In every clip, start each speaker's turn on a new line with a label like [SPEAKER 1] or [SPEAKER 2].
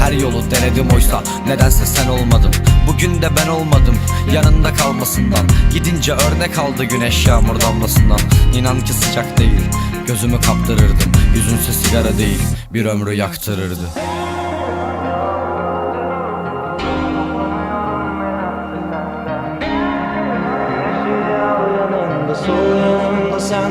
[SPEAKER 1] Her yolu denedim oysa nedense sen olmadın. Bugün de ben olmadım yanında kalmasından. Gidince örnek aldı güneş yağmur damlasından. İnan ki sıcak değil gözümü kaptırırdım. Yüzünse sigara değil bir ömrü yaktırırdı.
[SPEAKER 2] Sol yanımda sen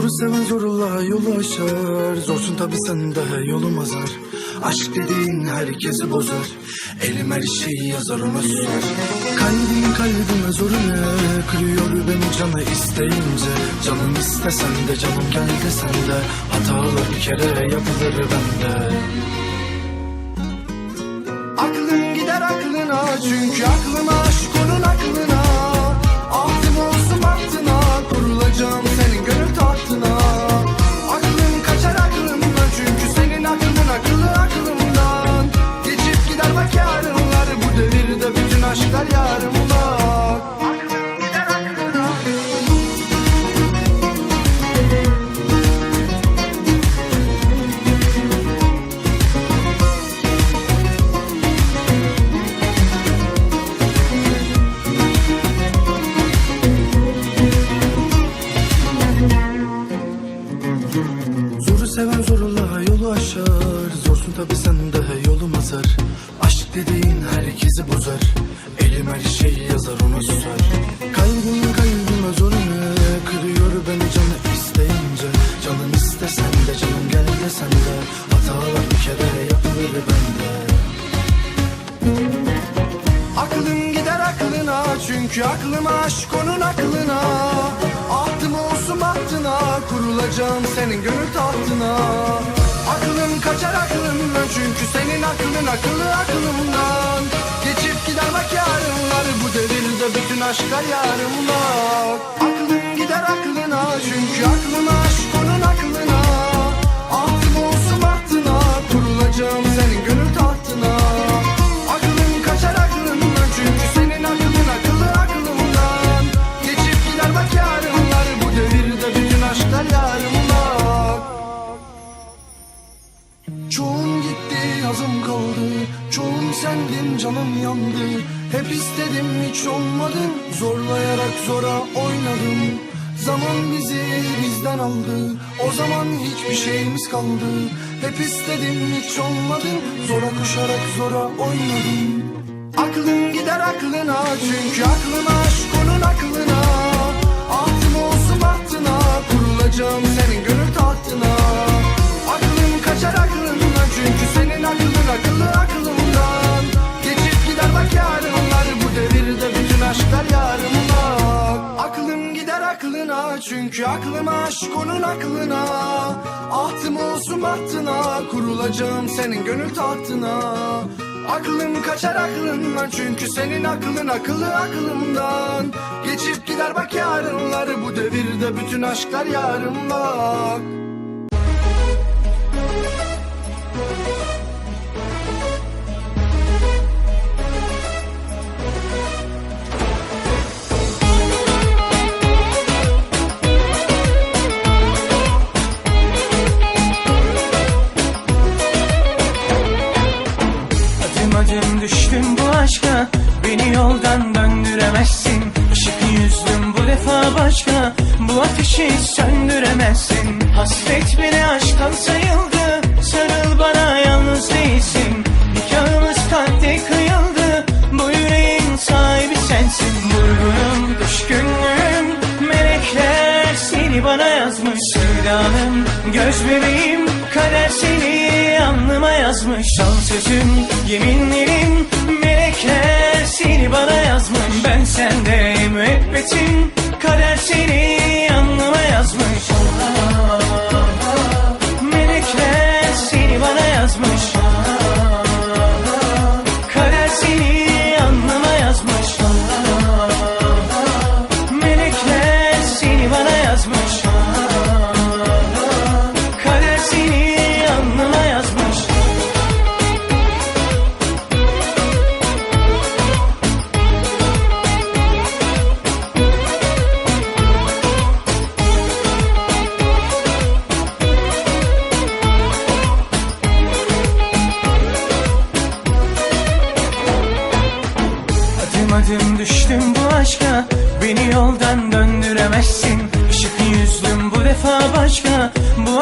[SPEAKER 3] Zoru seven zorla yolu aşar Zorsun tabi sen de yolum azar. Aşk dediğin herkesi bozar. Elim her şeyi yazar ona sürer. Kalbim kalbime zorunu Kırıyor beni canı isteyince Canım istesen de canım gel desen de Hatalar bir kere yapılır bende. Aklın gider aklına çünkü aklıma aşk ona susar Kalbim kalbime zorunu Kırıyor beni canı isteyince. Canım istesen de canım gel desen de Hatalar bir kere yapılır bende. Aklım gider aklına çünkü aklıma aşk onun aklına. Ahtım olsun bahtına kurulacağım senin gönül tahtına. Aklım kaçar aklımdan çünkü senin aklın akıllı aklımdan gider bak yarınlar bu devirde bütün aşklar yarımlar Aklım gider aklına çünkü aklıma aşk onun aklına istedim hiç olmadın Zorlayarak zora oynadım. Zaman bizi bizden aldı. O zaman hiçbir şeyimiz kaldı Hep istedim hiç olmadın Zora koşarak zora oynadım. Aklım gider aklına çünkü aklıma aşk onun aklına aşk onun aklına. Ahtım olsun bahtına Kurulacağım senin gönül tahtına. Aklım kaçar aklından Çünkü senin aklın akıllı aklımdan. Geçip gider bak yarınları Bu devirde bütün aşklar yarım bak
[SPEAKER 4] başka Bu ateşi söndüremezsin. Hasret beni aşktan sayıldı Sarıl bana yalnız değilsin. Nikahımız kalpte kıyıldı Bu yüreğin sahibi sensin. Vurgunum, düşkünlüğüm Melekler seni bana yazmış. Sevdanım, göz bebeğim Kader seni alnıma yazmış. Son sözüm, yeminlerim Melekler seni bana yazmış. Ben sende müebbetim Kader seni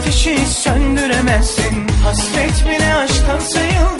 [SPEAKER 4] ateşi söndüremezsin. Hasret bile aşktan sayıldı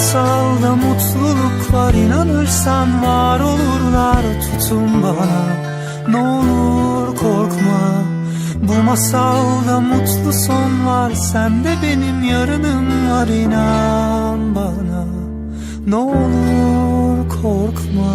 [SPEAKER 5] masalda mutluluk var inanırsan var olurlar. Tutun bana Ne olur korkma. Bu masalda mutlu son var Sen de benim yarınım var inan bana. Ne olur korkma